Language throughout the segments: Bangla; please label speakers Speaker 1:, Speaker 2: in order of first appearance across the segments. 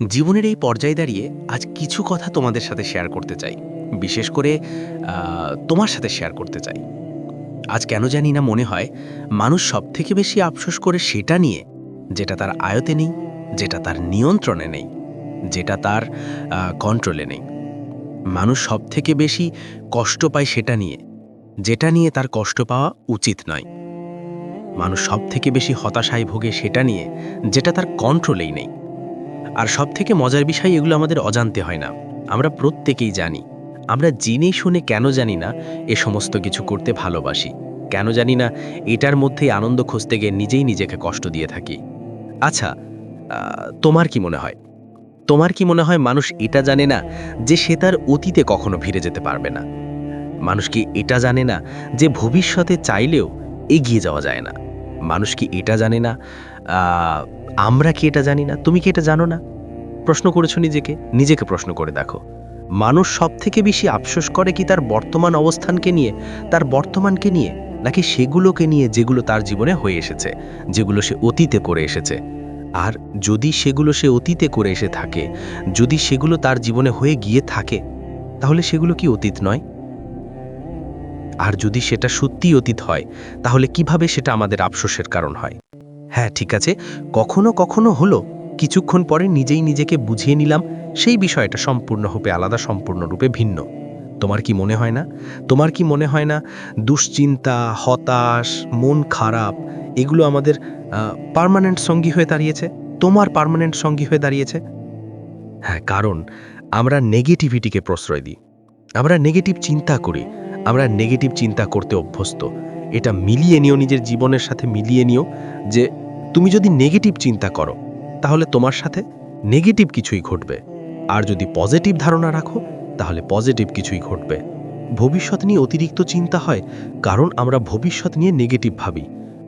Speaker 1: জীবনের এই পর্যায়ে দাঁড়িয়ে আজ কিছু কথা তোমাদের সাথে শেয়ার করতে চাই। বিশেষ করে তোমার সাথে শেয়ার করতে চাই। আজ কেন জানি না মনে হয়, মানুষ সবথেকে বেশি আফসোস করে সেটা নিয়ে, যেটা তার আয়তে নেই, যেটা তার নিয়ন্ত্রণে নেই, যেটা তার কন্ট্রোলে নেই। মানুষ সবথেকে বেশি কষ্ট পায় সেটা নিয়ে, যেটা নিয়ে তার কষ্ট পাওয়া উচিত নয়। মানুষ সবথেকে বেশি হতাশায় ভোগে সেটা নিয়ে, যেটা তার কন্ট্রোলেই নেই। আর সব থেকে মজার বিষয়, এগুলো আমাদের অজান্তে হয় না। আমরা প্রত্যেকেই জানি। আমরা জেনে শুনে কেন জানি না, এ সমস্ত কিছু করতে ভালোবাসি। কেন জানি না, এটার মধ্যেই আনন্দ খুঁজতে গিয়ে নিজেই নিজেকে কষ্ট দিয়ে থাকি। আচ্ছা তোমার কি মনে হয়? তোমার কি মনে হয় মানুষ এটা জানে না যে সে তার অতীতে কখনো ফিরে যেতে পারবে না? মানুষ কি এটা জানে না যে ভবিষ্যতে চাইলেও এগিয়ে যাওয়া যায় না? মানুষ কি এটা জানে না? আমরা কি এটা জানি না? তুমি কি এটা জানো না? প্রশ্ন করেছ নিজেকে? নিজেকে প্রশ্ন করে দেখো। মানুষ সব থেকে বেশি আফসোস করে কি তার বর্তমান অবস্থানকে নিয়ে? তার বর্তমানকে নিয়ে? নাকি সেগুলোকে নিয়ে যেগুলো তার জীবনে হয়ে এসেছে, যেগুলো সে অতীতে করে এসেছে? আর যদি সেগুলো সে অতীতে করে এসে থাকে, যদি সেগুলো তার জীবনে হয়ে গিয়ে থাকে, তাহলে সেগুলো কি অতীত নয়? আর যদি সেটা সত্যিই অতীত হয়, তাহলে কীভাবে সেটা আমাদের আফসোসের কারণ হয়? হ্যাঁ ঠিক আছে। কখনো কখনো হলো, কিছুক্ষণ পরে নিজেই নিজেকে বুঝিয়ে নিলাম, সেই বিষয়টা সম্পূর্ণরূপে আলাদা সম্পূর্ণরূপে ভিন্ন। তোমার কি মনে হয় না? তোমার কি মনে হয় না, দুশ্চিন্তা, হতাশ, মন খারাপ, এগুলো আমাদের পার্মানেন্ট সঙ্গী হয়ে দাঁড়িয়েছে? তোমার পার্মানেন্ট সঙ্গী হয়ে দাঁড়িয়েছে? হ্যাঁ কারণ আমরা নেগেটিভিটিকে প্রশ্রয় দিই। আমরা নেগেটিভ চিন্তা করি, আমরা নেগেটিভ চিন্তা করতে অভ্যস্ত। এটা মিলিয়ে নিও, নিজের জীবনের সাথে মিলিয়ে নিও, যে তুমি যদি নেগেটিভ চিন্তা করো, তাহলে তোমার সাথে নেগেটিভ কিছুই ঘটবে। আর যদি পজিটিভ ধারণা রাখো, তাহলে পজিটিভ কিছুই ঘটবে। ভবিষ্যৎ নিয়ে অতিরিক্ত চিন্তা হয়, কারণ আমরা ভবিষ্যৎ নিয়ে নেগেটিভ ভাবি।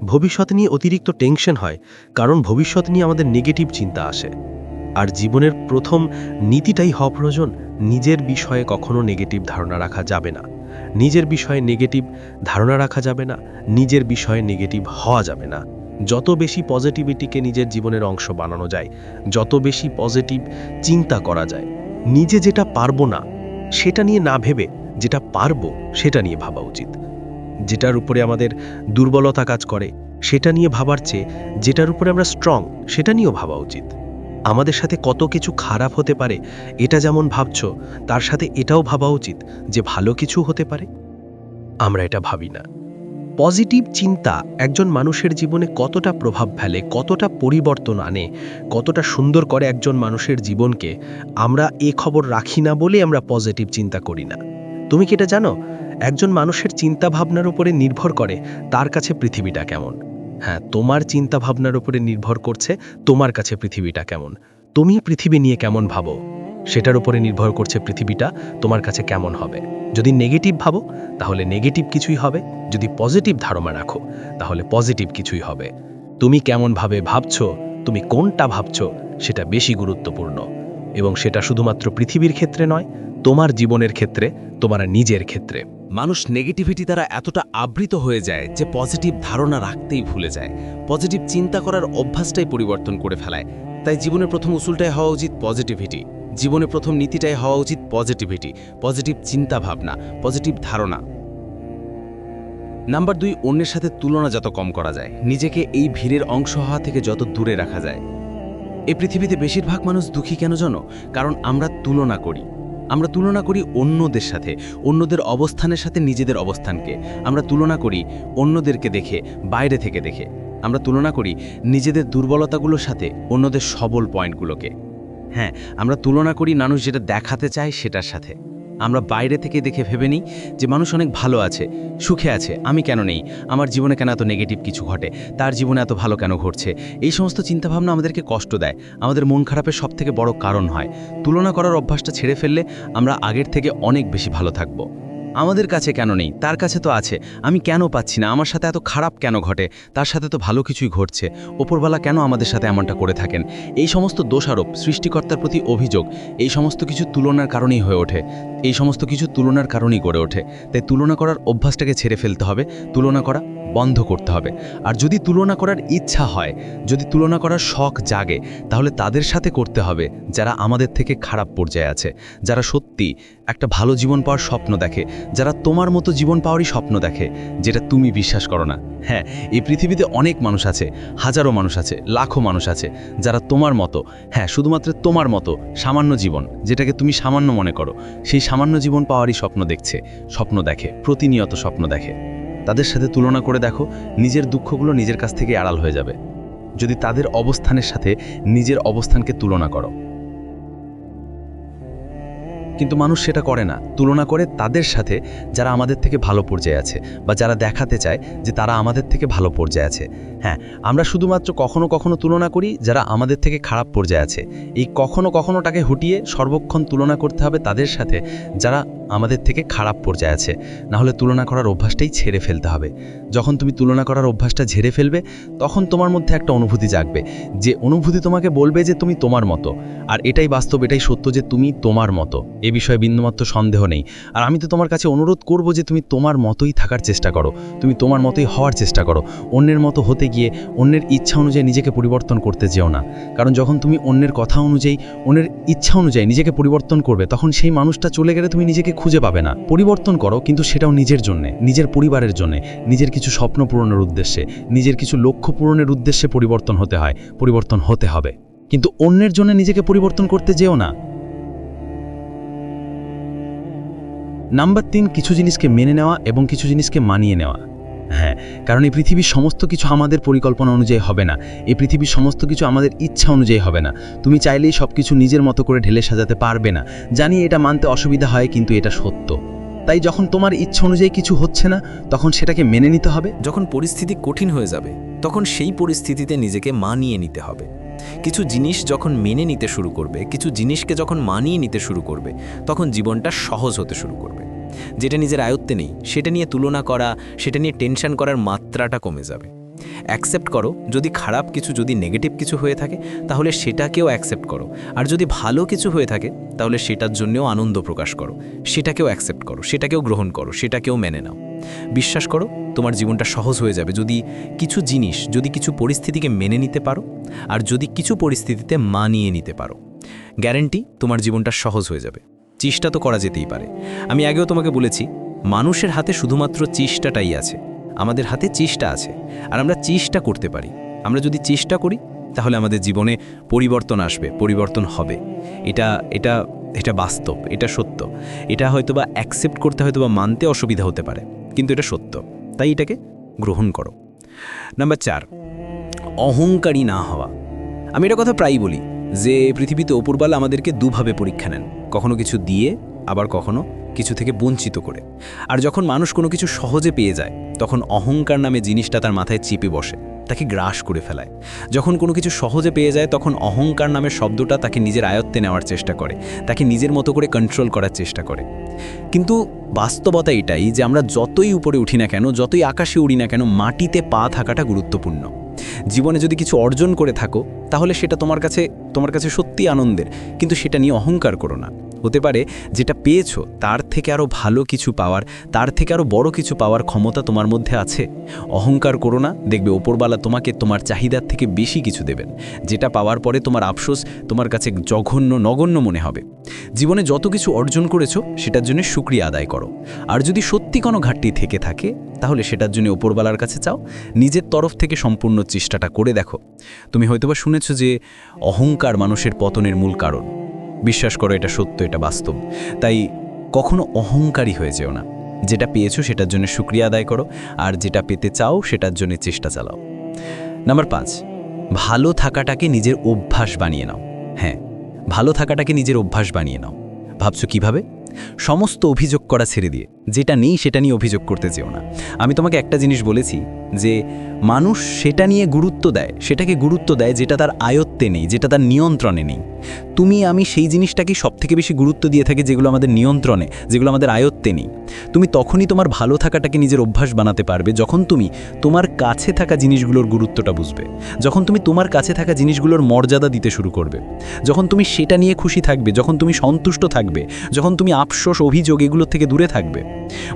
Speaker 1: ভবিষ্যৎ নিয়ে অতিরিক্ত টেনশন হয়, কারণ ভবিষ্যৎ নিয়ে আমাদের নেগেটিভ চিন্তা আসে। আর জীবনের প্রথম নীতিটাই হওয়া প্রয়োজন। নিজের বিষয়ে কখনো নেগেটিভ ধারণা রাখা যাবে না। নিজের বিষয়ে নেগেটিভ ধারণা রাখা যাবে না। নিজের বিষয়ে নেগেটিভ হওয়া যাবে না। যত বেশি পজিটিভিটিকে নিজের জীবনের অংশ বানানো যায়, যত বেশি পজিটিভ চিন্তা করা যায়, নিজে যেটা পারব না, সেটা নিয়ে না ভেবে যেটা পারব, সেটা নিয়ে ভাবা উচিত। যেটার উপরে আমাদের দুর্বলতা কাজ করে, সেটা নিয়ে ভাবার চেয়ে, যেটার উপরে আমরা স্ট্রং সেটা নিয়েও ভাবা উচিত। আমাদের সাথে কত কিছু খারাপ হতে পারে, এটা যেমন ভাবছ, তার সাথে এটাও ভাবা উচিত যে ভালো কিছু হতে পারে। আমরা এটা ভাবি না। পজিটিভ চিন্তা একজন মানুষের জীবনে কতটা প্রভাব ফেলে, কতটা পরিবর্তন আনে, কতটা সুন্দর করে একজন মানুষের জীবনকে আমরা এ খবর রাখি না বলে আমরা পজিটিভ চিন্তা করি না। তুমি কি এটা জানো? একজন মানুষের চিন্তা ভাবনার উপরে নির্ভর করে তার কাছে পৃথিবীটা কেমন। হ্যাঁ তোমার চিন্তা ভাবনার উপরে নির্ভর করছে তোমার কাছে পৃথিবীটা কেমন। তুমি পৃথিবী নিয়ে কেমন ভাবো, সেটার উপরে নির্ভর করছে পৃথিবীটা তোমার কাছে কেমন হবে। যদি নেগেটিভ ভাবো, তাহলে নেগেটিভ কিছুই হবে। যদি পজিটিভ ধারণা রাখো, তাহলে পজিটিভ কিছুই হবে। তুমি কেমনভাবে ভাবছ, তুমি কোনটা ভাবছ, সেটা বেশি গুরুত্বপূর্ণ। এবং সেটা শুধুমাত্র পৃথিবীর ক্ষেত্রে নয়, তোমার জীবনের ক্ষেত্রে, তোমার নিজের ক্ষেত্রে।
Speaker 2: মানুষ নেগেটিভিটি দ্বারা এতটা আবৃত হয়ে যায় যে পজিটিভ ধারণা রাখতেই ভুলে যায়। পজিটিভ চিন্তা করার অভ্যাসটাই পরিবর্তন করে ফেলায়। তাই জীবনের প্রথম উসুলটাই হওয়া উচিত পজিটিভিটি জীবনে প্রথম নীতিটাই হওয়া উচিত পজিটিভিটি পজিটিভ চিন্তা ভাবনা পজিটিভ ধারণা। নাম্বার দুই, অন্যের সাথে তুলনা যত কম করা যায়। নিজেকে এই ভিড়ের অংশ হওয়া থেকে যত দূরে রাখা যায়। এই পৃথিবীতে বেশিরভাগ মানুষ দুঃখী কেন জানো? কারণ আমরা তুলনা করি। আমরা তুলনা করি অন্যদের সাথে, অন্যদের অবস্থানের সাথে নিজেদের অবস্থানকে। আমরা তুলনা করি অন্যদেরকে দেখে, বাইরে থেকে দেখে। আমরা তুলনা করি নিজেদের দুর্বলতাগুলোর সাথে, অন্যদের সবল পয়েন্টগুলোকে। হ্যাঁ আমরা তুলনা করি মানুষ যেটা দেখাতে চায় সেটার সাথে। আমরা বাইরে থেকে দেখে ভেবে নিই যে মানুষ অনেক ভালো আছে, সুখে আছে। আমি কেন নেই? আমার জীবনে কেন এত নেগেটিভ কিছু ঘটে? তার জীবনে এত ভালো কেন ঘটছে? এই সমস্ত চিন্তাভাবনা আমাদেরকে কষ্ট দেয়। আমাদের মন খারাপের সব থেকে বড় কারণ হয়। তুলনা করার অভ্যাসটা ছেড়ে ফেললে আমরা আগের থেকে অনেক বেশি ভালো থাকব। আমাদের কাছে কেন নেই? তার কাছে তো আছে। আমি কেন পাচ্ছি না? আমার সাথে এত খারাপ কেন ঘটে? তার সাথে তো ভালো কিছুই ঘটছে। ওপরবেলা কেন আমাদের সাথে এমনটা করে থাকেন? এই সমস্ত দোষারোপ, সৃষ্টিকর্তার প্রতি অভিযোগ, এই সমস্ত কিছু তুলনার কারণেই হয়ে ওঠে।
Speaker 3: এই সমস্ত কিছু তুলনার কারণেই গড়ে ওঠে। তাই তুলনা করার অভ্যাসটাকে ছেড়ে ফেলতে হবে। তুলনা করা বন্ধ করতে হবে। আর যদি তুলনা করার ইচ্ছা হয়, যদি তুলনা করার শখ জাগে, তাহলে তাদের সাথে করতে হবে, যারা আমাদের থেকে খারাপ পর্যায়ে আছে, যারা সত্যি একটা ভালো জীবন পাওয়ার স্বপ্ন দেখে, যারা তোমার মতো জীবন পাওয়ারই স্বপ্ন দেখে, যেটা তুমি বিশ্বাস করো না। হ্যাঁ এই পৃথিবীতে অনেক মানুষ আছে, হাজারো মানুষ আছে, লাখো মানুষ আছে, যারা তোমার মতো হ্যাঁ শুধুমাত্র তোমার মতো, সামান্য জীবন, যেটাকে তুমি সামান্য মনে করো, সেই সামান্য জীবন পাওয়ারই স্বপ্ন দেখছে, স্বপ্ন দেখে, প্রতিনিয়ত স্বপ্ন দেখে। তাদের সাথে তুলনা করে দেখো, নিজের দুঃখগুলো নিজের কাছ থেকে আড়াল হয়ে যাবে। যদি তাদের অবস্থানের সাথে নিজের অবস্থানকে তুলনা করো। কিন্তু মানুষ সেটা করে না। তুলনা করে তাদের সাথে যারা আমাদের থেকে ভালো পর্যায়ে আছে বা যারা দেখাতে চায় যে তারা আমাদের থেকে ভালো পর্যায়ে আছে। হ্যাঁ আমরা শুধুমাত্র কখনো কখনো তুলনা করি যারা আমাদের থেকে খারাপ পর্যায়ে আছে। এই কখনো কখনোটাকে হুটিয়ে সর্বক্ষণ তুলনা করতে হবে তাদের সাথে যারা আমাদের থেকে খারাপ পর্যায়ে আছে। না হলে তুলনা করার অভ্যাসটাই ছেড়ে ফেলতে হবে। যখন তুমি তুলনা করার অভ্যাসটা ঝেড়ে ফেলবে, তখন তোমার মধ্যে একটা অনুভূতি জাগবে। যে অনুভূতি তোমাকে বলবে যে তুমি তোমার মতো। আর এটাই বাস্তব, এটাই সত্য যে তুমি তোমার মতো। এ বিষয়ে বিন্দুমাত্র সন্দেহ নেই। আর আমি তো তোমার কাছে অনুরোধ করব যে তুমি তোমার মতোই থাকার চেষ্টা করো। তুমি তোমার মতোই হওয়ার চেষ্টা করো। অন্যের মতো হতে গিয়ে অন্যের ইচ্ছা অনুযায়ী নিজেকে পরিবর্তন করতে যেও না। কারণ যখন তুমি অন্যের কথা অনুযায়ী, অন্যের ইচ্ছা অনুযায়ী নিজেকে পরিবর্তন করবে, তখন সেই মানুষটা চলে গেলে তুমি নিজেকে খুঁজে পাবে না। পরিবর্তন করো, কিন্তু সেটাও নিজের জন্য, নিজের পরিবারের জন্য, নিজের কিছু স্বপ্ন পূরণের উদ্দেশ্যে, নিজের কিছু লক্ষ্য পূরণের উদ্দেশ্যে পরিবর্তন হতে হয়, পরিবর্তন হতে হবে। কিন্তু অন্যের জন্য নিজেকে পরিবর্তন করতে যেও না। নাম্বার তিন, কিছু জিনিসকে মেনে নেওয়া এবং কিছু জিনিসকে মানিয়ে নেওয়া। হ্যাঁ কারণ এই পৃথিবীর সমস্ত কিছু আমাদের পরিকল্পনা অনুযায়ী হবে না। এই পৃথিবীর সমস্ত কিছু আমাদের ইচ্ছা অনুযায়ী হবে না। তুমি চাইলেই সব কিছু নিজের মতো করে ঢেলে সাজাতে পারবে না। জানি এটা মানতে অসুবিধা হয়, কিন্তু এটা সত্য। তাই যখন তোমার ইচ্ছা অনুযায়ী কিছু হচ্ছে না, তখন সেটাকে মেনে নিতে হবে।
Speaker 1: যখন পরিস্থিতি কঠিন হয়ে যাবে, তখন সেই পরিস্থিতিতে নিজেকে মানিয়ে নিতে হবে। কিছু জিনিস যখন মেনে নিতে শুরু করবে, কিছু জিনিসকে যখন মানিয়ে নিতে শুরু করবে, তখন জীবনটা সহজ হতে শুরু করবে। যেটা নিজের আয়ত্তে নেই, সেটা নিয়ে তুলনা করা, সেটা নিয়ে টেনশন করার মাত্রাটা কমে যাবে। অ্যাকসেপ্ট করো, যদি খারাপ কিছু, যদি নেগেটিভ কিছু হয়ে থাকে, তাহলে সেটাকেও অ্যাকসেপ্ট করো। আর যদি ভালো কিছু হয়ে থাকে, তাহলে সেটার জন্যও আনন্দ প্রকাশ করো। সেটাকেও অ্যাকসেপ্ট করো, সেটাকেও গ্রহণ করো, সেটাকেও মেনে নাও। বিশ্বাস করো, তোমার জীবনটা সহজ হয়ে যাবে। যদি কিছু জিনিস, যদি কিছু পরিস্থিতিকে মেনে নিতে পারো, আর যদি কিছু পরিস্থিতিতে মানিয়ে নিতে পারো গ্যারেন্টি তোমার জীবনটা সহজ হয়ে যাবে। চেষ্টা তো করা যেতেই পারে। আমি আগেও তোমাকে বলেছি, মানুষের হাতে শুধুমাত্র চেষ্টাটাই আছে। আমাদের হাতে চেষ্টা আছে, আর আমরা চেষ্টা করতে পারি। আমরা যদি চেষ্টা করি, তাহলে আমাদের জীবনে পরিবর্তন আসবে, পরিবর্তন হবে। এটা এটা এটা বাস্তব, এটা সত্য। এটা হয়তোবা অ্যাকসেপ্ট করতে হয়তো বা মানতে অসুবিধা হতে পারে, কিন্তু এটা সত্য। তাই এটাকে গ্রহণ করো। নাম্বার চার, অহংকারী না হওয়া। আমি এটা কথা প্রায়ই বলি যে পৃথিবীতে অপূর্বাল আমাদেরকে দুভাবে পরীক্ষা নেন, কখনো কিছু দিয়ে, আবার কখনো কিছু থেকে বঞ্চিত করে। আর যখন মানুষ কোনো কিছু সহজে পেয়ে যায়, তখন অহংকার নামে জিনিসটা তার মাথায় চেপে বসে, তাকে গ্রাস করে ফেলায়। যখন কোনো কিছু সহজে পেয়ে যায়, তখন অহংকার নামের শব্দটা তাকে নিজের আয়ত্তে নেওয়ার চেষ্টা করে, তাকে নিজের মতো করে কন্ট্রোল করার চেষ্টা করে। কিন্তু বাস্তবতা এটাই যে আমরা যতই উপরে উঠি না কেন, যতই আকাশে উড়ি না কেন, মাটিতে পা থাকাটা গুরুত্বপূর্ণ। জীবনে যদি কিছু অর্জন করে থাকো, তাহলে সেটা তোমার কাছে তোমার কাছে সত্যি আনন্দের। কিন্তু সেটা নিয়ে অহংকার করো না। হতে পারে যেটা পেয়েছ, তার থেকে আরও ভালো কিছু পাওয়ার, তার থেকে আরও বড় কিছু পাওয়ার ক্ষমতা তোমার মধ্যে আছে। অহংকার করো না, দেখবে ওপরবালা তোমাকে তোমার চাহিদার থেকে বেশি কিছু দেবেন। যেটা পাওয়ার পরে তোমার আফসোস তোমার কাছে জঘন্য, নগণ্য মনে হবে। জীবনে যত কিছু অর্জন করেছ, সেটার জন্য সুক্রিয়া আদায় করো। আর যদি সত্যি কোনো ঘাটতি থেকে থাকে, তাহলে সেটার জন্য ওপরবালার কাছে চাও। নিজের তরফ থেকে সম্পূর্ণ চেষ্টাটা করে দেখো। তুমি হয়তোবা শুনেছো যে, অহংকার মানুষের পতনের মূল কারণ। বিশ্বাস করো, এটা সত্য, এটা বাস্তব। তাই কখনো অহংকারী হয়ে যেও না। যেটা পেয়েছ সেটার জন্য সুক্রিয়া আদায় করো, আর যেটা পেতে চাও সেটার জন্য চেষ্টা চালাও। নাম্বার পাঁচ, ভালো থাকাটাকে নিজের অভ্যাস বানিয়ে নাও। হ্যাঁ ভালো থাকাটাকে নিজের অভ্যাস বানিয়ে নাও। ভাবছ কীভাবে? সমস্ত অভিযোগ করা ছেড়ে দিয়ে, যেটা নেই সেটা নিয়ে অভিযোগ করতে যেও না। আমি তোমাকে একটা জিনিস বলেছি যে, মানুষ সেটা নিয়ে গুরুত্ব দেয়, সেটাকে গুরুত্ব দেয় যেটা তার
Speaker 4: আয়ত্তে নেই, যেটা তার নিয়ন্ত্রণে নেই। তুমি, আমি সেই জিনিসটাকেই সবথেকে বেশি গুরুত্ব দিয়ে থাকি যেগুলো আমাদের নিয়ন্ত্রণে, যেগুলো আমাদের আয়ত্তে নেই। তুমি তখনই তোমার ভালো থাকাটাকে নিজের অভ্যাস বানাতে পারবে যখন তুমি তোমার কাছে থাকা জিনিসগুলোর গুরুত্বটা বুঝবে। যখন তুমি তোমার কাছে থাকা জিনিসগুলোর মর্যাদা দিতে শুরু করবে। যখন তুমি সেটা নিয়ে খুশি থাকবে, যখন তুমি সন্তুষ্ট থাকবে, যখন তুমি আফসোস অভিযোগ এগুলো থেকে দূরে থাকবে।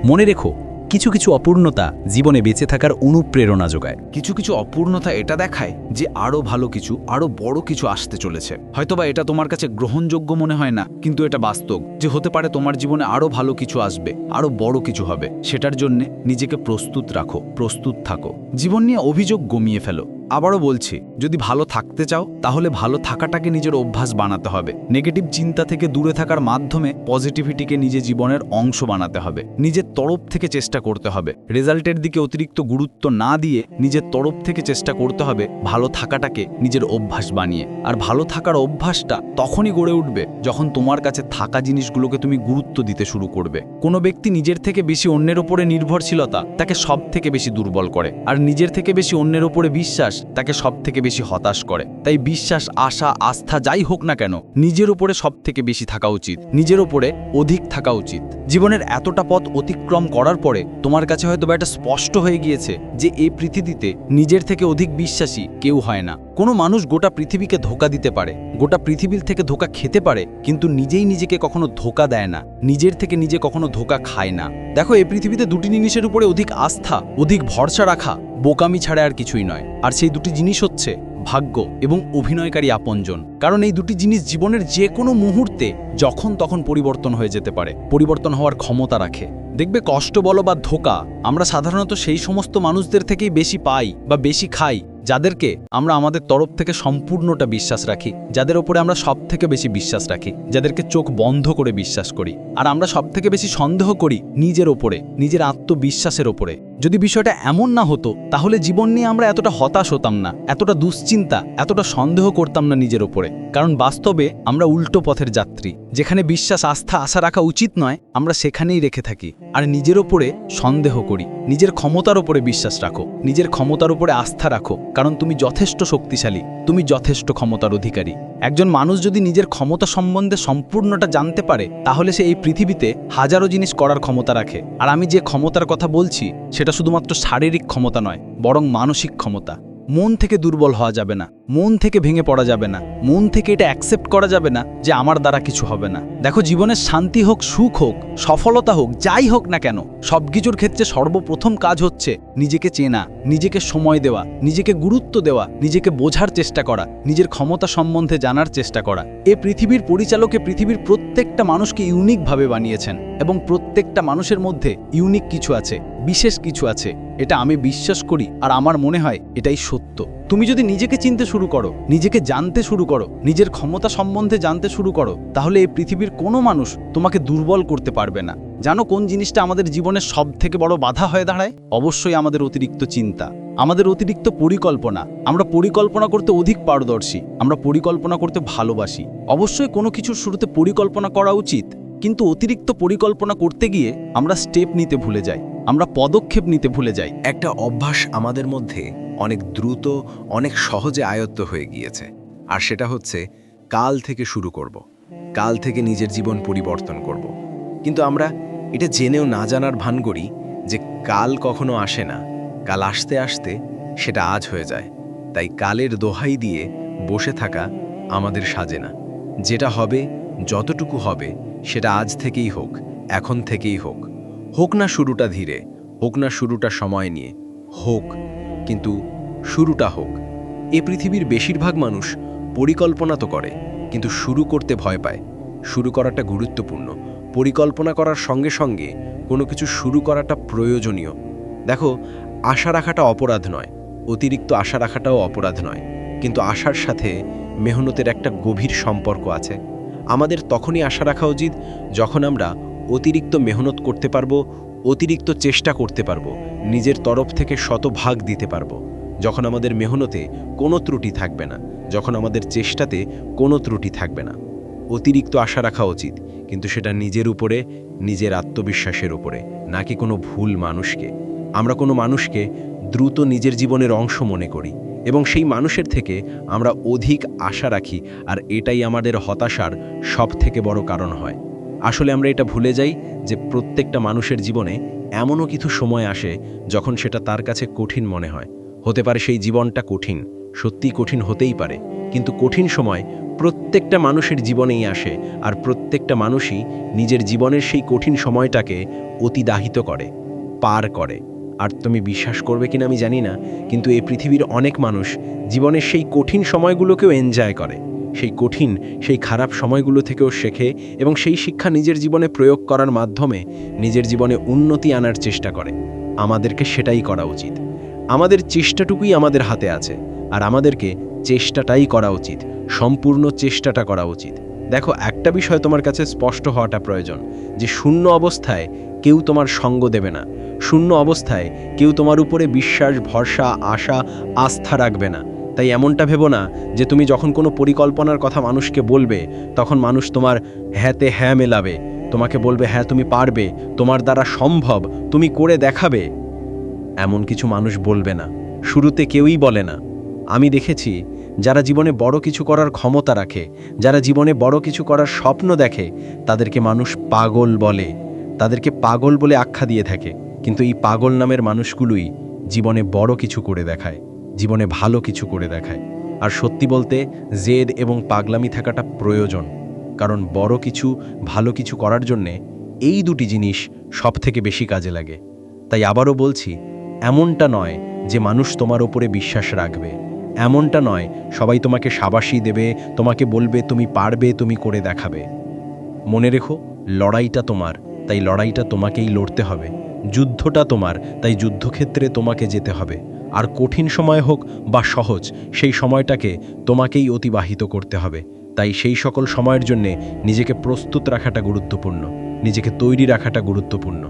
Speaker 4: মনে রেখো, কিছু কিছু অপূর্ণতা জীবনে বেঁচে থাকার অনুপ্রেরণা যোগায়।
Speaker 1: কিছু কিছু অপূর্ণতা এটা দেখায় যে আরও ভালো কিছু আরও বড় কিছু আসতে চলেছে। হয়তোবা এটা তোমার কাছে গ্রহণযোগ্য মনে হয় না, কিন্তু এটা বাস্তব যে হতে পারে তোমার জীবনে আরও ভালো কিছু আসবে আরও বড় কিছু হবে। সেটার জন্য নিজেকে প্রস্তুত রাখো, প্রস্তুত থাকো। জীবন নিয়ে অভিযোগ গমিয়ে ফেলো। আবারও বলছি, যদি ভালো থাকতে চাও, তাহলে ভালো থাকাটাকে নিজের অভ্যাস বানাতে হবে। নেগেটিভ চিন্তা থেকে দূরে থাকার মাধ্যমে পজিটিভিটিকে নিজে জীবনের অংশ বানাতে হবে। নিজের তরফ থেকে চেষ্টা করতে হবে। রেজাল্টের দিকে অতিরিক্ত গুরুত্ব না দিয়ে নিজের তরফ থেকে চেষ্টা করতে হবে ভালো থাকাটাকে নিজের অভ্যাস বানিয়ে। আর ভালো থাকার অভ্যাসটা তখনই গড়ে উঠবে যখন তোমার কাছে থাকা জিনিসগুলোকে তুমি গুরুত্ব দিতে শুরু করবে। কোনো ব্যক্তি নিজের থেকে বেশি অন্যের ওপরে নির্ভরশীলতা তাকে সব থেকে বেশি দুর্বল করে। আর নিজের থেকে বেশি অন্যের ওপরে বিশ্বাস তাকে সব থেকে বেশি হতাশ করে। তাই বিশ্বাস, আশা, আস্থা যাই হোক না কেন, নিজের উপরে সব থেকে বেশি থাকা উচিত। নিজের উপরে অধিক থাকা উচিত। জীবনের এতটা পথ অতিক্রম করার পরে তোমার কাছে হয়তো বা এটা স্পষ্ট হয়ে গিয়েছে যে এই পৃথিবীতে নিজের থেকে অধিক বিশ্বাসী কেউ হয় না। কোনো মানুষ গোটা পৃথিবীকে ধোকা দিতে পারে, গোটা পৃথিবীর থেকে ধোকা খেতে পারে, কিন্তু নিজেই নিজেকে কখনো ধোকা দেয় না, নিজের থেকে নিজে কখনো ধোকা খায় না। দেখো, এই পৃথিবীতে দুটি জিনিসের উপরে অধিক আস্থা, অধিক ভরসা রাখা, বোকামি ছাড়া আর কিছুই নয়। আর সেই দুটি জিনিস হচ্ছে ভাগ্য এবং অভিনয়কারী আপনজন। কারণ এই দুটি জিনিস জীবনের যে কোনো মুহূর্তে যখন তখন পরিবর্তন হয়ে যেতে পারে, পরিবর্তন হওয়ার ক্ষমতা রাখে। দেখবে, কষ্ট বলো বা ধোকা, আমরা সাধারণত সেই সমস্ত মানুষদের থেকেই বেশি পাই বা বেশি খাই যাদেরকে আমরা আমাদের তরফ থেকে সম্পূর্ণটা বিশ্বাস রাখি, যাদের ওপরে আমরা সব থেকে বেশি বিশ্বাস রাখি, যাদেরকে চোখ বন্ধ করে বিশ্বাস করি। আর আমরা সব থেকে বেশি সন্দেহ করি নিজের ওপরে, নিজের আত্মবিশ্বাসের ওপরে। যদি বিষয়টা এমন না হতো, তাহলে জীবন নিয়ে আমরা এতটা হতাশ হতাম না, এতটা দুশ্চিন্তা, এতটা সন্দেহ করতাম না নিজের ওপরে। কারণ বাস্তবে আমরা উল্টো পথের যাত্রী, যেখানে বিশ্বাস, আস্থা, আশা রাখা উচিত নয়, আমরা সেখানেই রেখে থাকি। আর নিজের ওপরে সন্দেহ করি, নিজের ক্ষমতার ওপরে বিশ্বাস রাখো, নিজের ক্ষমতার ওপরে আস্থা রাখো। কারণ তুমি যথেষ্ট শক্তিশালী, তুমি যথেষ্ট ক্ষমতার অধিকারী। একজন মানুষ যদি নিজের ক্ষমতা সম্বন্ধে সম্পূর্ণটা জানতে পারে, তাহলে সে এই পৃথিবীতে হাজারো জিনিস করার ক্ষমতা রাখে। আর আমি যে ক্ষমতার কথা বলছি, সেটা শুধুমাত্র শারীরিক ক্ষমতা নয়, বরং মানসিক ক্ষমতা। মন থেকে দুর্বল হওয়া যাবে না। মন থেকে ভেঙে পড়া যাবে না। মন থেকে এটা অ্যাকসেপ্ট করা যাবে না যে আমার দ্বারা কিছু হবে না। দেখো, জীবনের শান্তি হোক, সুখ হোক, সফলতা হোক, যাই হোক না কেন, সবকিছুর ক্ষেত্রে সর্বপ্রথম কাজ হচ্ছে নিজেকে চেনা, নিজেকে সময় দেওয়া, নিজেকে গুরুত্ব দেওয়া, নিজেকে বোঝার চেষ্টা করা, নিজের ক্ষমতা সম্বন্ধে জানার চেষ্টা করা। এ পৃথিবীর পরিচালকে পৃথিবীর প্রত্যেকটা মানুষকে ইউনিকভাবে বানিয়েছেন এবং প্রত্যেকটা মানুষের মধ্যে ইউনিক কিছু আছে, বিশেষ কিছু আছে। এটা আমি বিশ্বাস করি আর আমার মনে হয় এটাই সত্য। তুমি যদি নিজেকে চিনতে শুরু করো, নিজেকে জানতে শুরু করো, নিজের ক্ষমতা সম্বন্ধে জানতে শুরু করো, তাহলে এই পৃথিবীর কোনো মানুষ তোমাকে দুর্বল করতে পারবে না। জানো কোন জিনিসটা আমাদের জীবনের সব থেকে বড় বাধা হয়ে দাঁড়ায়? অবশ্যই আমাদের অতিরিক্ত চিন্তা। আমাদের অতিরিক্ত পরিকল্পনা। আমরা পরিকল্পনা করতে অধিক পারদর্শী। আমরা পরিকল্পনা করতে ভালোবাসি। অবশ্যই কোনো কিছুর শুরুতে পরিকল্পনা করা উচিত, কিন্তু অতিরিক্ত পরিকল্পনা করতে গিয়ে আমরা স্টেপ নিতে ভুলে যাই। আমরা পদক্ষেপ নিতে ভুলে যাই।
Speaker 5: একটা অভ্যাস আমাদের মধ্যে অনেক দ্রুত, অনেক সহজে আয়ত্ত হয়ে গিয়েছে। আর সেটা হচ্ছে, কাল থেকে শুরু করব। কাল থেকে নিজের জীবন পরিবর্তন করব। কিন্তু আমরা এটা জেনেও না জানার ভান করি যে কাল কখনো আসে না। কাল আসতে আসতে সেটা আজ হয়ে যায়। তাই কালের দোহাই দিয়ে বসে থাকা আমাদের সাজে না। যেটা হবে, যতটুকু হবে, সেটা আজ থেকেই হোক, এখন থেকেই হোক। হোক না শুরুটা ধীরে, হোক না শুরুটা সময় নিয়ে, হোক কিন্তু শুরুটা হোক। এ পৃথিবীর বেশিরভাগ মানুষ পরিকল্পনা তো করে, কিন্তু শুরু করতে ভয় পায়। শুরু করাটা গুরুত্বপূর্ণ। পরিকল্পনা করার সঙ্গে সঙ্গে কোনো কিছু শুরু করাটা প্রয়োজনীয়। দেখো, আশা রাখাটা অপরাধ নয়, অতিরিক্ত আশা রাখাটাও অপরাধ নয়। কিন্তু আশার সাথে মেহনতের একটা গভীর সম্পর্ক আছে। আমাদের তখনই আশা রাখা উচিত যখন আমরা অতিরিক্ত মেহনত করতে পারব অতিরিক্ত চেষ্টা করতে পারব, নিজের তরফ থেকে শতভাগ দিতে পারব। যখন আমাদের মেহনতে কোনো ত্রুটি থাকবে না, যখন আমাদের চেষ্টাতে কোনো ত্রুটি থাকবে না। অতিরিক্ত আশা রাখা উচিত, কিন্তু সেটা নিজের উপরে, নিজের আত্মবিশ্বাসের উপরে, নাকি কোনো ভুল মানুষকে। আমরা কোনো মানুষকে দ্রুত নিজের জীবনের অংশ মনে করি
Speaker 1: এবং সেই মানুষের থেকে আমরা অধিক আশা রাখি, আর এটাই আমাদের হতাশার সব থেকে বড় কারণ হয়। আসলে আমরা এটা ভুলে যাই যে প্রত্যেকটা মানুষের জীবনে এমনও কিছু সময় আসে যখন সেটা তার কাছে কঠিন মনে হয়। হতে পারে সেই জীবনটা কঠিন সত্যি কঠিন হতেই পারে। কিন্তু কঠিন সময় প্রত্যেকটা মানুষের জীবনেই আসে আর প্রত্যেকটা মানুষই নিজের জীবনের সেই কঠিন সময়টাকে অতিদাহিত করে, পার করে। আর তুমি বিশ্বাস করবে কিনা আমি জানি না, কিন্তু এই পৃথিবীর অনেক মানুষ জীবনের সেই কঠিন সময়গুলোকেও এনজয় করে। সেই কঠিন, সেই খারাপ সময়গুলো থেকেও শেখে এবং সেই শিক্ষা নিজের জীবনে প্রয়োগ করার মাধ্যমে নিজের জীবনে উন্নতি আনার চেষ্টা করে। আমাদেরকে সেটাই করা উচিত। আমাদের চেষ্টাটুকুই আমাদের হাতে আছে আর আমাদেরকে চেষ্টাটাই করা উচিত। সম্পূর্ণ চেষ্টাটা করা উচিত। দেখো, একটা বিষয় তোমার কাছে স্পষ্ট হওয়াটা প্রয়োজন যে শূন্য অবস্থায় কেউ তোমার সঙ্গ দেবে না। শূন্য অবস্থায় কেউ তোমার উপরে বিশ্বাস, ভরসা, আশা, আস্থা রাখবে না। তাই এমনটা ভেবো না যে তুমি যখন কোনো পরিকল্পনার কথা মানুষকে বলবে, তখন মানুষ তোমার হ্যাঁতে হ্যাঁ মেলাবে। তোমাকে বলবে হ্যাঁ তুমি পারবে। তোমার দ্বারা সম্ভব। তুমি করে দেখাবে। এমন কিছু মানুষ বলবে না। শুরুতে কেউই বলে না। আমি দেখেছি যারা জীবনে বড় কিছু করার ক্ষমতা রাখে, যারা জীবনে বড় কিছু করার স্বপ্ন দেখে, তাদেরকে মানুষ পাগল বলে। তাদেরকে পাগল বলে আখ্যা দিয়ে থাকে। কিন্তু এই পাগল নামের মানুষগুলোই জীবনে বড় কিছু করে দেখায়। জীবনে ভালো কিছু করে দেখায়। আর সত্যি বলতে, জেদ এবং পাগলামি থাকাটা প্রয়োজন। কারণ বড় কিছু, ভালো কিছু করার জন্যে এই দুটি জিনিস সব থেকে বেশি কাজে লাগে। তাই আবারও বলছি, এমনটা নয় যে মানুষ তোমার ওপরে বিশ্বাস রাখবে। এমনটা নয়, সবাই তোমাকে সাবাসী দেবে, তোমাকে বলবে, তুমি পারবে, তুমি করে দেখাবে। মনে রেখো, লড়াইটা তোমার, তাই লড়াইটা তোমাকেই লড়তে হবে। যুদ্ধটা তোমার, তাই যুদ্ধক্ষেত্রে তোমাকে যেতে হবে। আর কঠিন সময় হোক বা সহজ, সেই সময়টাকে তোমাকেই অতিবাহিত করতে হবে। তাই সেই সকল সময়ের জন্যে নিজেকে প্রস্তুত রাখাটা গুরুত্বপূর্ণ, নিজেকে তৈরি রাখাটা গুরুত্বপূর্ণ।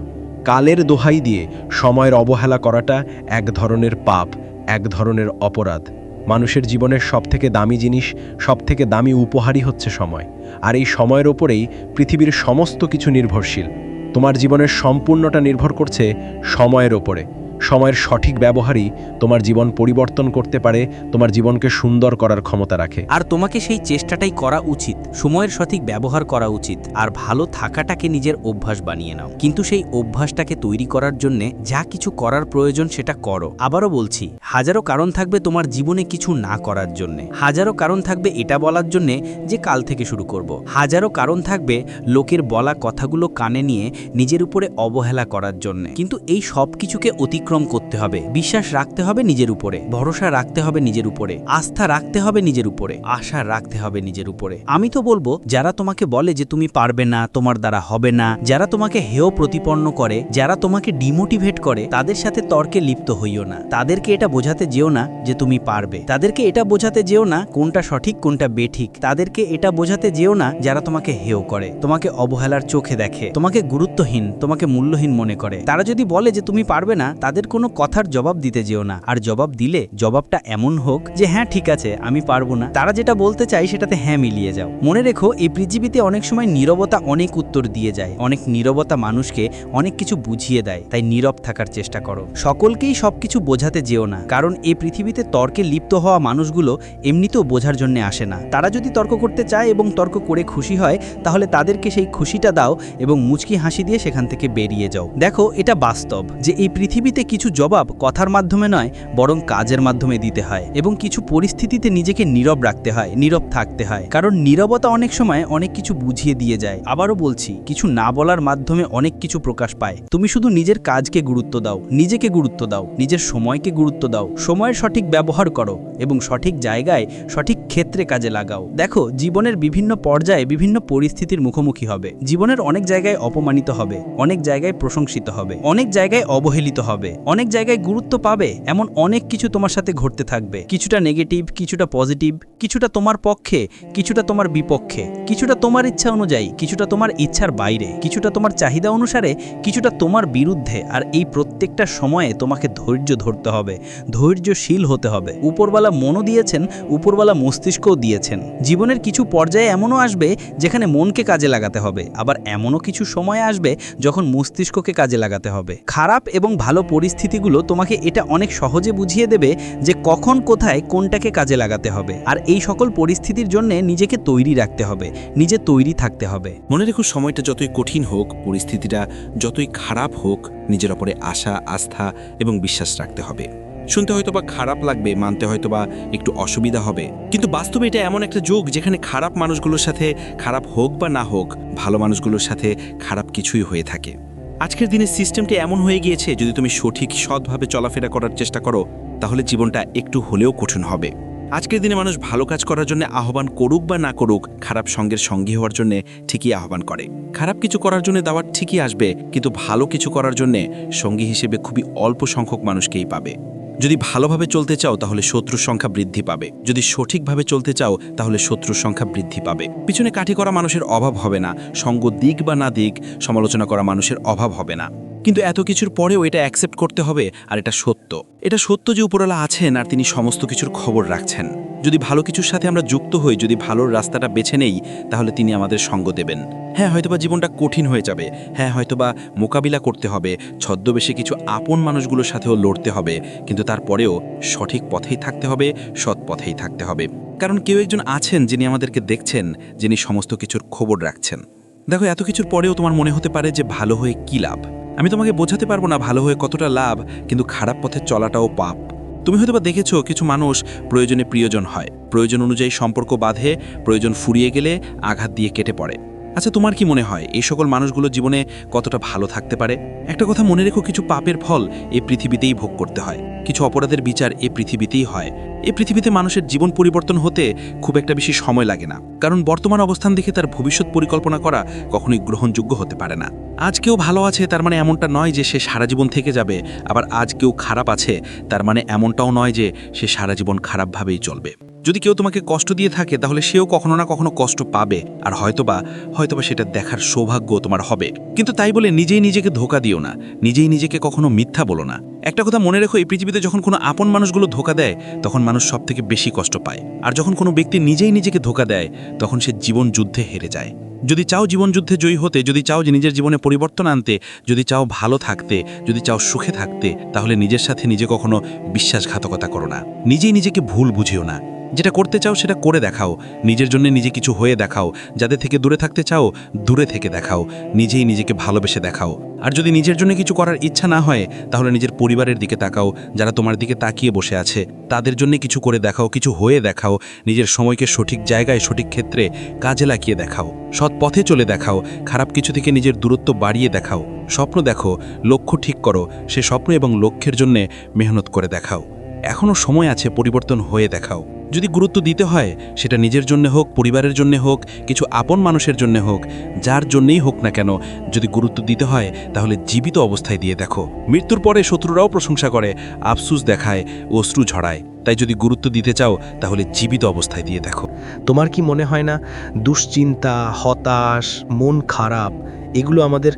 Speaker 1: কালের দোহাই দিয়ে সময়ের অবহেলা করাটা এক ধরনের পাপ, এক ধরনের অপরাধ। মানুষের জীবনের সবথেকে দামি জিনিস, সবথেকে দামি উপহারই হচ্ছে সময়। আর এই সময়ের ওপরেই পৃথিবীর সমস্ত কিছু নির্ভরশীল। তোমার জীবনের সম্পূর্ণটা নির্ভর করছে সময়ের ওপরে। সময়ের সঠিক ব্যবহারই তোমার জীবন পরিবর্তন করতে পারে, তোমার জীবনকে সুন্দর করার ক্ষমতা রাখে।
Speaker 6: আর তোমাকে সেই চেষ্টাটাই করা উচিত, সময়ের সঠিক ব্যবহার করা উচিত, আর ভালো থাকাটাকে নিজের অভ্যাস বানিয়ে নাও। কিন্তু সেই অভ্যাসটাকে তৈরি করার জন্য যা কিছু করার প্রয়োজন সেটা করো। আবারও বলছি, হাজারো কারণ থাকবে তোমার জীবনে কিছু না করার জন্য। হাজারো কারণ থাকবে এটা বলার জন্য যে কাল থেকে শুরু করব। হাজারো কারণ থাকবে লোকের বলা কথাগুলো কানে নিয়ে নিজের উপরে অবহেলা করার জন্য। কিন্তু এই সব কিছুকে অতিক্রম করতে হবে, বিশ্বাস রাখতে হবে নিজের উপরে, ভরসা রাখতে হবে নিজের উপরে, আস্থা রাখতে হবে নিজের উপরে, আশা রাখতে হবে নিজের উপরে। আমি তো বলব, যারা তোমাকে বলে যে তুমি পারবে না, তোমার দ্বারা হবে না, যারা তোমাকে হেয় প্রতিপন্ন করে, যারা তোমাকে ডিমোটিভেট করে, তাদের সাথে তর্কে লিপ্ত হইও না। তাদেরকে এটা বোঝাতে যেও না যে তুমি পারবে। তাদেরকে এটা বোঝাতে যেও না কোনটা সঠিক, কোনটা বেঠিক। তাদেরকে এটা বোঝাতে যেও না যারা তোমাকে হেয় করে, তোমাকে অবহেলার চোখে দেখে, তোমাকে গুরুত্বহীন, তোমাকে মূল্যহীন মনে করে। তারা যদি বলে যে তুমি পারবে না, তাদের কোনো কথার জবাব দিতে যেও না। আর জবাব দিলে জবাবটা এমন হোক যে হ্যাঁ ঠিক আছে, আমি পারব না। তারা যেটা বলতে চাই সেটাতে হ্যাঁ মিলিয়ে যাও। মনে রেখো, এই পৃথিবীতে অনেক সময় নীরবতা অনেক উত্তর দিয়ে যায়। অনেক নীরবতা মানুষকে অনেক কিছু বুঝিয়ে দেয়। তাই নীরব থাকার চেষ্টা করো। সকলকেই সবকিছু বোঝাতে যেও না। কারণ এই পৃথিবীতে তর্কে লিপ্ত হওয়া মানুষগুলো এমনিতেও বোঝার জন্য আসে না। তারা যদি তর্ক করতে চায় এবং তর্ক করে খুশি হয়, তাহলে তাদেরকে সেই খুশিটা দাও এবং মুচকি হাসি দিয়ে সেখান থেকে বেরিয়ে যাও। দেখো, এটা বাস্তব যে, এই পৃথিবীতে কিছু জবাব কথার মাধ্যমে নয়, বরং কাজের মাধ্যমে দিতে হয় এবং কিছু পরিস্থিতিতে নিজেকে নীরব রাখতে হয়, নীরব থাকতে হয়। কারণ নীরবতা অনেক সময় অনেক কিছু বুঝিয়ে দিয়ে যায়। আবারও বলছি, কিছু না বলার মাধ্যমে অনেক কিছু প্রকাশ পায়। তুমি শুধু নিজের কাজকে গুরুত্ব দাও, নিজেকে গুরুত্ব দাও, নিজের সময়কে গুরুত্ব দাও, সময়ের সঠিক ব্যবহার করো এবং সঠিক জায়গায় সঠিক ক্ষেত্রে কাজে লাগাও। দেখো, জীবনের বিভিন্ন পর্যায়ে বিভিন্ন পরিস্থিতির মুখোমুখি হবে। জীবনের অনেক জায়গায় অপমানিত হবে, অনেক জায়গায় প্রশংসিত হবে, অনেক জায়গায় অবহেলিত হবে। অনেক জায়গায় গুরুত্ব পাবে এমন অনেক কিছু তোমার সাথে ঘটতে থাকবে। কিছুটা নেগেটিভ কিছুটা পজিটিভ কিছুটা তোমার পক্ষে, কিছুটা তোমার বিপক্ষে, কিছুটা তোমার ইচ্ছা অনুযায়ী, কিছুটা তোমার ইচ্ছার বাইরে, কিছুটা তোমার চাহিদা অনুসারে, কিছুটা তোমার বিরুদ্ধে। আর এই প্রত্যেকটা সময়ে তোমাকে ধৈর্য ধরতে হবে, ধৈর্যশীল হতে হবে। উপরওয়ালা মনও দিয়েছেন, উপরওয়ালা মস্তিষ্কও দিয়েছেন। জীবনের কিছু পর্যায়ে এমনও আসবে যেখানে মনকে কাজে লাগাতে হবে। আবার এমনও কিছু সময় আসবে যখন মস্তিষ্ককে কাজে লাগাতে হবে। খারাপ এবং ভালো পরি পরিস্থিতিগুলো তোমাকে এটা অনেক সহজে বুঝিয়ে দেবে যে কখন কোথায় কোনটাকে কাজে লাগাতে হবে। আর এই সকল পরিস্থিতির জন্য নিজেকে তৈরি রাখতে হবে, নিজে তৈরি থাকতে হবে।
Speaker 1: মনে রেখো, সময়টা যতই কঠিন হোক, পরিস্থিতিটা যতই খারাপ হোক, নিজের ওপরে আশা, আস্থা এবং বিশ্বাস রাখতে হবে। শুনতে হয়তো বা খারাপ লাগবে, মানতে হয়তো বা একটু অসুবিধা হবে। কিন্তু বাস্তবে এটা এমন একটা যুগ যেখানে খারাপ মানুষগুলোর সাথে খারাপ হোক বা না হোক, ভালো মানুষগুলোর সাথে খারাপ কিছুই হয়ে থাকে। আজকের দিনের সিস্টেমটি এমন হয়ে গিয়েছে, যদি তুমি সঠিক সৎভাবে চলাফেরা করার চেষ্টা করো, তাহলে জীবনটা একটু হলেও কঠিন হবে। আজকের দিনে মানুষ ভালো কাজ করার জন্য আহ্বান করুক বা না করুক, খারাপ সঙ্গের সঙ্গী হওয়ার জন্য ঠিকই আহ্বান করে। খারাপ কিছু করার জন্য দাওয়াত ঠিকই আসবে, কিন্তু ভালো কিছু করার জন্য সঙ্গী হিসেবে খুবই অল্প সংখ্যক মানুষকেই পাবে। যদি ভালোভাবে চলতে চাও, তাহলে শত্রুর সংখ্যা বৃদ্ধি পাবে। যদি সঠিকভাবে চলতে চাও, তাহলে শত্রুর সংখ্যা বৃদ্ধি পাবে। পিছনে কাঠি করা মানুষের অভাব হবে না। সঙ্গ দিক বা না দিক, সমালোচনা করা মানুষের অভাব হবে না। কিন্তু এত কিছুর পরেও এটা অ্যাকসেপ্ট করতে হবে, আর এটা সত্য। এটা সত্য যে উপরওয়ালা আছেন আর তিনি সমস্ত কিছুর খবর রাখছেন। যদি ভালো কিছুর সাথে আমরা যুক্ত হই, যদি ভালোর রাস্তাটা বেছে নেই, তাহলে তিনি আমাদের সঙ্গ দেবেন। হ্যাঁ হয়তোবা জীবনটা কঠিন হয়ে যাবে। হ্যাঁ হয়তোবা মোকাবিলা করতে হবে। ছদ্মবেশে কিছু আপন মানুষগুলোর সাথেও লড়তে হবে। কিন্তু তারপরেও সঠিক পথেই থাকতে হবে, সৎ পথেই থাকতে হবে। কারণ কেউ একজন আছেন যিনি আমাদেরকে দেখছেন, যিনি সমস্ত কিছুর খবর রাখছেন। দেখো, এত কিছুর পরেও তোমার মনে হতে পারে যে ভালো হয়ে কী লাভ? আমি তোমাকে বোঝাতে পারব না ভালো হয়ে কতটা লাভ, কিন্তু খারাপ পথে চলাটাও পাপ। তুমি হয়তো বা দেখেছ কিছু মানুষ প্রয়োজনে প্রিয়জন হয়। প্রয়োজন অনুযায়ী সম্পর্ক বাঁধে, প্রয়োজন ফুরিয়ে গেলে আঘাত দিয়ে কেটে পড়ে। আচ্ছা তোমার কি মনে হয় এই সকল মানুষগুলো জীবনে কতটা ভালো থাকতে পারে? একটা কথা মনে রেখো, কিছু পাপের ফল এই পৃথিবীতেই ভোগ করতে হয়। কিছু অপরাধের বিচার এই পৃথিবীতেই হয়। এ পৃথিবীতে মানুষের জীবন পরিবর্তন হতে খুব একটা বেশি সময় লাগে না। কারণ বর্তমান অবস্থান দেখে তার ভবিষ্যৎ পরিকল্পনা করা কখনোই গ্রহণযোগ্য হতে পারে না। আজ কেউ ভালো আছে, তার মানে এমনটা নয় যে সে সারা জীবন থেকে যাবে। আবার আজ কেউ খারাপ আছে, তার মানে এমনটাও নয় যে সে সারা জীবন খারাপভাবেই চলবে। যদি কেউ তোমাকে কষ্ট দিয়ে থাকে, তাহলে সেও কখনো না কখনো কষ্ট পাবে, আর হয়তোবা হয়তোবা সেটা দেখার সৌভাগ্য তোমার হবে। কিন্তু তাই বলে নিজেই নিজেকে ধোকা দিও না, নিজেই নিজেকে কখনো মিথ্যা বলো না। একটা কথা মনে রেখো, এই পৃথিবীতে যখন কোনো আপন মানুষগুলো ধোকা দেয়, তখন মানুষ সব থেকে বেশি কষ্ট পায়। আর যখন কোনো ব্যক্তি নিজেই নিজেকে ধোকা দেয়, তখন সে জীবন যুদ্ধে হেরে যায়। যদি চাও জীবন যুদ্ধে জয়ী হতে, যদি চাও যে নিজের জীবনে পরিবর্তন আনতে, যদি চাও ভালো থাকতে, যদি চাও সুখে থাকতে, তাহলে নিজের সাথে নিজে কখনো বিশ্বাসঘাতকতা করো না। নিজেই নিজেকে ভুল বুঝিও না। যেটা করতে চাও সেটা করে দেখাও। নিজের জন্য নিজে কিছু হয়ে দেখাও। যাদের থেকে দূরে থাকতে চাও, দূরে থেকে দেখাও। নিজেই নিজেকে ভালোবেসে দেখাও। আর যদি নিজের জন্য কিছু করার ইচ্ছা না হয়, তাহলে নিজের পরিবারের দিকে তাকাও, যারা তোমার দিকে তাকিয়ে বসে আছে। তাদের জন্য কিছু করে দেখাও, কিছু হয়ে দেখাও। নিজের সময়কে সঠিক জায়গায়, সঠিক ক্ষেত্রে কাজে লাগিয়ে দেখাও। সৎ পথে চলে দেখাও। খারাপ কিছু থেকে নিজের দূরত্ব বাড়িয়ে দেখাও। স্বপ্ন দেখো, লক্ষ্য ঠিক করো। সে স্বপ্ন এবং লক্ষ্যের জন্যে মেহনত করে দেখাও। এখনও সময় আছে পরিবর্তন হয়ে দেখাও। যদি গুরুত্ব দিতে হয়, সেটা নিজের জন্য হোক, পরিবারের জন্য হোক, কিছু আপন মানুষের জন্য হোক, যার জন্যই হোক না কেন, যদি গুরুত্ব দিতে হয়, তাহলে জীবিত অবস্থায় দিয়ে দেখো। মৃত্যুর পরে শত্রুরাও প্রশংসা করে, আফসুস দেখায়, অশ্রু ঝড়ায় তাই যদি গুরুত্ব দিতে চাও, তাহলে জীবিত অবস্থায় দিয়ে দেখো।
Speaker 7: তোমার কি মনে হয় না, দুশ্চিন্তা, হতাশ, মন খারাপ, এগুলো আমাদের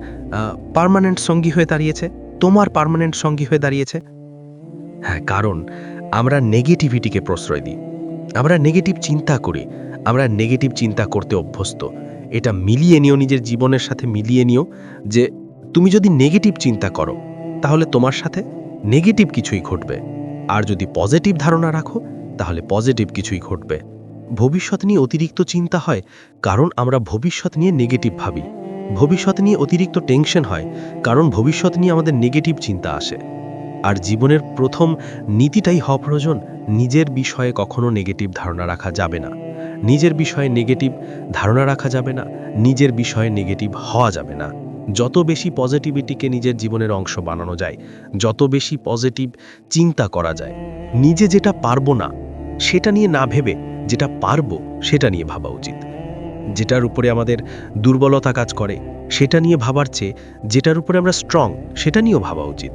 Speaker 7: পার্মানেন্ট সঙ্গী হয়ে দাঁড়িয়েছে? তোমার পারমানেন্ট সঙ্গী হয়ে দাঁড়িয়েছে? হ্যাঁ কারণ আমরা নেগেটিভিটিকে প্রশ্রয় দিই। আমরা নেগেটিভ চিন্তা করি, আমরা নেগেটিভ চিন্তা করতে অভ্যস্ত। এটা মিলিয়ে নিও নিজের জীবনের সাথে, মিলিয়ে নিও যে তুমি যদি নেগেটিভ চিন্তা করো, তাহলে তোমার সাথে নেগেটিভ কিছুই ঘটবে। আর যদি পজিটিভ ধারণা রাখো, তাহলে পজিটিভ কিছুই ঘটবে। ভবিষ্যৎ নিয়ে অতিরিক্ত চিন্তা হয়, কারণ আমরা ভবিষ্যৎ নিয়ে নেগেটিভ ভাবি। ভবিষ্যৎ নিয়ে অতিরিক্ত টেনশন হয়, কারণ ভবিষ্যৎ নিয়ে আমাদের নেগেটিভ চিন্তা আসে। আর জীবনের প্রথম নীতিটাই হওয়া প্রয়োজন নিজের বিষয়ে কখনো নেগেটিভ ধারণা রাখা যাবে না। নিজের বিষয়ে নেগেটিভ ধারণা রাখা যাবে না, নিজের বিষয়ে নেগেটিভ হওয়া যাবে না। যত বেশি পজিটিভিটিকে নিজের জীবনের অংশ বানানো যায়, যত বেশি পজিটিভ চিন্তা করা যায়। নিজে যেটা পারব না, সেটা নিয়ে না ভেবে যেটা পারব, সেটা নিয়ে ভাবা উচিত। যেটার উপরে আমাদের দুর্বলতা কাজ করে, সেটা নিয়ে ভাবার চেয়ে, যেটার উপরে আমরা স্ট্রং সেটা নিয়েও ভাবা উচিত।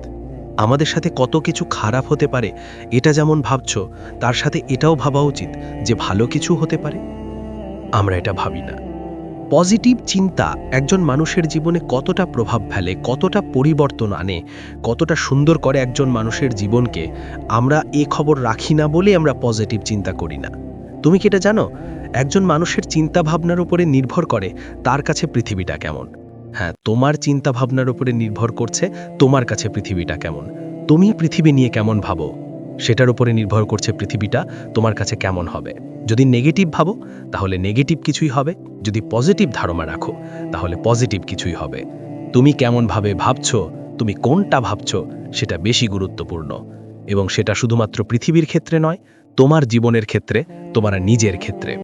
Speaker 7: আমাদের সাথে কত কিছু খারাপ হতে পারে, এটা যেমন ভাবছ, তার সাথে এটাও ভাবা উচিত যে ভালো কিছু হতে পারে। আমরা এটা ভাবি না। পজিটিভ চিন্তা একজন মানুষের জীবনে কতটা প্রভাব ফেলে, কতটা পরিবর্তন আনে, কতটা সুন্দর করে একজন মানুষের জীবনকে আমরা এ খবর রাখি না বলে আমরা পজিটিভ চিন্তা করি না। তুমি কি এটা জানো? একজন মানুষের চিন্তা ভাবনার উপরে নির্ভর করে তার কাছে পৃথিবীটা কেমন। হ্যাঁ তোমার চিন্তা ভাবনার উপরে নির্ভর করছে তোমার কাছে পৃথিবীটা কেমন।
Speaker 1: তুমি পৃথিবী নিয়ে কেমন ভাবো, সেটার উপরে নির্ভর করছে পৃথিবীটা তোমার কাছে কেমন হবে। যদি নেগেটিভ ভাবো, তাহলে নেগেটিভ কিছুই হবে। যদি পজিটিভ ধারণা রাখো, তাহলে পজিটিভ কিছুই হবে। তুমি কেমনভাবে ভাবছ, তুমি কোনটা ভাবছ, সেটা বেশি গুরুত্বপূর্ণ। এবং সেটা শুধুমাত্র পৃথিবীর ক্ষেত্রে নয়, তোমার জীবনের ক্ষেত্রে, তোমার নিজের ক্ষেত্রে।